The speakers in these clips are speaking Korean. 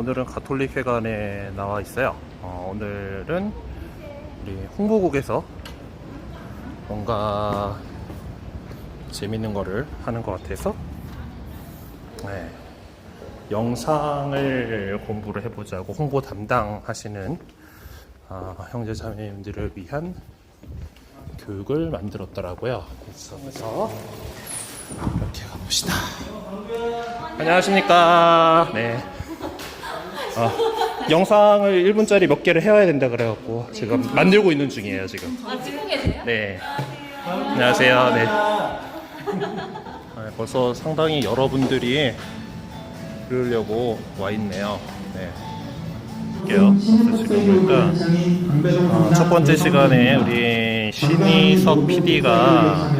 오늘은 가톨릭 회관에 나와 있어요. 어, 오늘은 우리 홍보국에서 뭔가 재밌는 거를 하는 것 같아서 네, 영상을 공부를 해보자고 홍보 담당하시는 아, 형제 자매님들을 위한 교육을 만들었더라고요. 그래서 이렇게 가봅시다. 안녕하십니까. 네. 어, 영상을 1분짜리 몇 개를 해야 된다 그래갖고 지금 만들고 있는 중이에요 지금. 아 찍고 계세요? 네. 안녕하세요. 네. 아, 벌써 상당히 여러분들이 들으려고 와 있네요. 네. 볼게요. 그래서 지금 보니까 어, 첫 번째 시간에 우리 신희석 PD가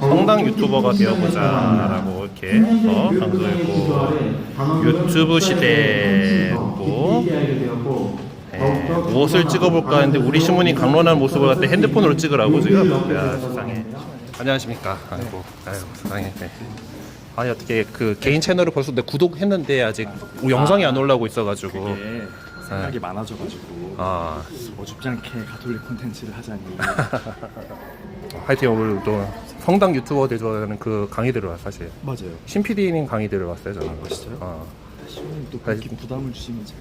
성당 유튜버가 되어보자라고 이렇게 해서 방송했고 유튜브 시대고 네, 무엇을 찍어볼까 했는데 우리 신부님 강론하는 모습을 갖다 핸드폰으로 찍으라고 지금. 야 세상에. 안녕하십니까. 아이고 아이고 세상에. 네. 아니 어떻게 그 개인 채널을 벌써 내 구독했는데 아직 영상이 안 올라오고 있어가지고. 그게 생각이 많아져가지고 아. 어줍지 않게 가톨릭 콘텐츠를 하자니. 하여튼 오늘 또 성당 유튜버 되자는 그 강의들을 왔 사실. 맞아요. 신 PD님 강의들을 왔어요 저는. 진짜요? 어, 시원님 또 그렇게 부담을 주시면 제가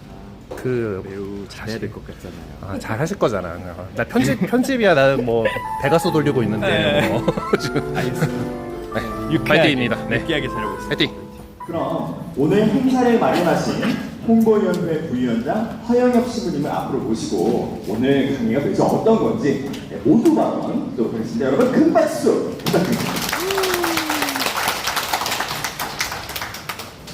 그 매우 잘해야 될 것 같잖아요. 아, 잘 하실 거잖아. 나 편집 편집이야. 나는 뭐 베가스 돌리고 있는데 뭐. 지금 알겠습니다. 파이팅입니다. 네. 느끼하게 잘하고 있습니다. 파이팅. 그럼 오늘 행사를 마련하신 홍보위원회 부위원장 허영엽 신부님을 앞으로 모시고 오늘 강의가 도대체 어떤 건지 모두 발언 듣도록 하겠습니다. 여러분 큰 박수 부탁드립니다.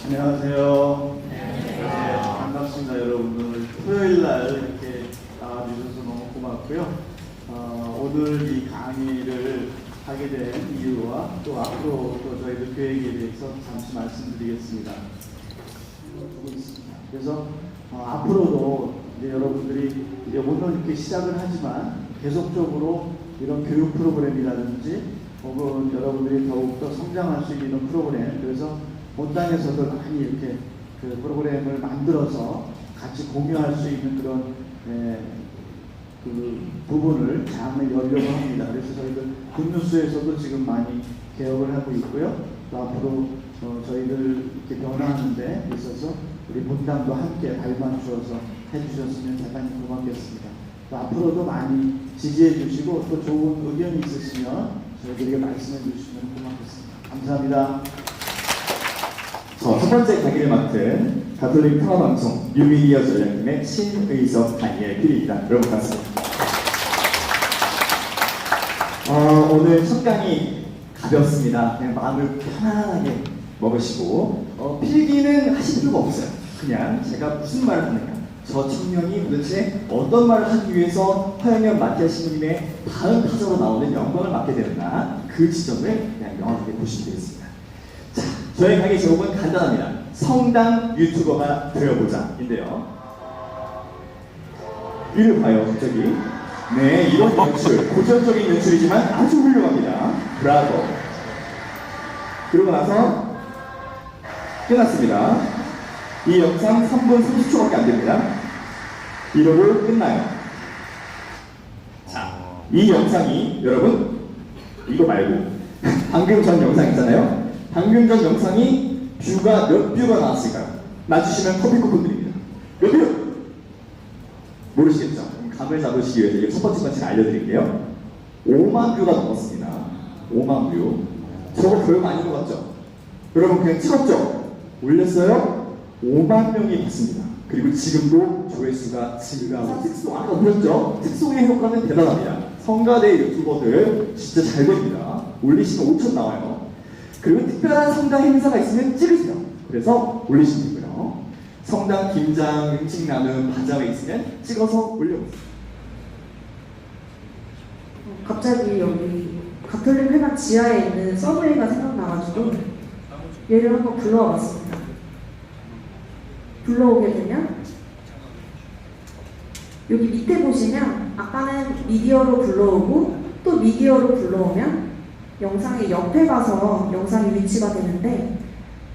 안녕하세요. 네, 반갑습니다, 여러분들. 토요일 날 이렇게 나와주셔서 너무 고맙고요. 어, 오늘 이 강의를 하게 된 이유와 또 앞으로 또 저희들 계획에 대해서 잠시 말씀드리겠습니다. 두고 있습니다. 그래서 어, 앞으로도 이제 여러분들이 이제 오늘 이렇게 시작을 하지만 계속적으로 이런 교육 프로그램이라든지 혹은 여러분들이 더욱더 성장할 수 있는 프로그램 그래서 본당에서도 많이 이렇게 그 프로그램을 만들어서 같이 공유할 수 있는 그런 에, 그 부분을 장을 열려고 합니다. 그래서 저희들 굿뉴스에서도 지금 많이 개혁을 하고 있고요. 또 앞으로 어, 저희들 이렇게 변화하는 데 있어서 우리 본당도 함께 주어서 해주셨으면 대단히 고맙겠습니다. 또 앞으로도 많이 지지해 주시고 또 좋은 의견이 있으시면 저희들에게 말씀해 주시면 고맙겠습니다. 감사합니다. 자, 첫 번째 강의를 맡은 가톨릭 평화방송 뉴미디어 전략팀의 신의석 다니엘 PD입니다. 여러분 반갑습니다. 어, 오늘 첫 강의 가볍습니다. 그냥 마음을 편안하게 먹으시고 어, 필기는 하실 필요가 없어요. 그냥 제가 무슨 말을 하느냐 저 청년이 도대체 어떤 말을 하기 위해서 화영현 마티아 신부님의 다음 타자로 나오는 영광을 맡게 되었나 그 지점을 그냥 명확하게 보시면 되겠습니다. 자, 저의 강의 제목은 간단합니다. 성당 유튜버가 되어보자인데요. 이를 봐요, 갑자기. 네, 이런 연출, 고전적인 연출이지만 아주 훌륭합니다. 브라보. 그러고 나서 끝났습니다. 이 영상 3분 30초밖에 안 됩니다. 이러고 끝나요. 자, 이 영상이 여러분 이거 말고 방금 전 영상 있잖아요. 방금 전 영상이 뷰가 몇 뷰가 나왔을까요? 맞추시면 커피 쿠폰 드립니다. 몇 뷰? 모르시겠죠? 감을 잡으시기 위해서 첫 번째 건 제가 알려드릴게요. 5만 뷰가 넘었습니다. 5만 뷰. 저거 아닌 것 같죠? 여러분 그냥 찍었죠? 올렸어요? 5만 명이 봤습니다. 그리고 지금도 조회수가 증가하고 특송 아까 보셨죠? 특송의 효과는 대단합니다. 성가대 유튜버들 진짜 잘 됩니다. 올리시면 5천 나와요. 그리고 특별한 성당 행사가 있으면 찍으세요. 그래서 올리시면 되고요. 성당 김장, 음식 나눔, 바자가 있으면 찍어서 올려보세요. 갑자기 여기 가톨릭 회관 지하에 있는 서브웨이가 생각나가지고 얘를 한번 불러와 봤습니다. 불러오게 되면 여기 밑에 보시면 아까는 미디어로 불러오고 또 미디어로 불러오면 영상의 옆에 가서 영상이 위치가 되는데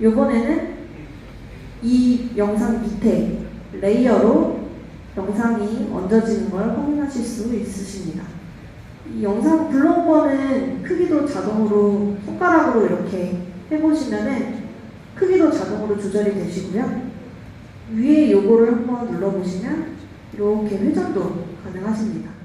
이번에는 이 영상 밑에 레이어로 영상이 얹어지는 걸 확인하실 수 있으십니다. 이 영상 블로거는 크기도 자동으로 손가락으로 이렇게 해보시면은 크기도 자동으로 조절이 되시고요. 위에 요거를 한번 눌러보시면 이렇게 회전도 가능하십니다.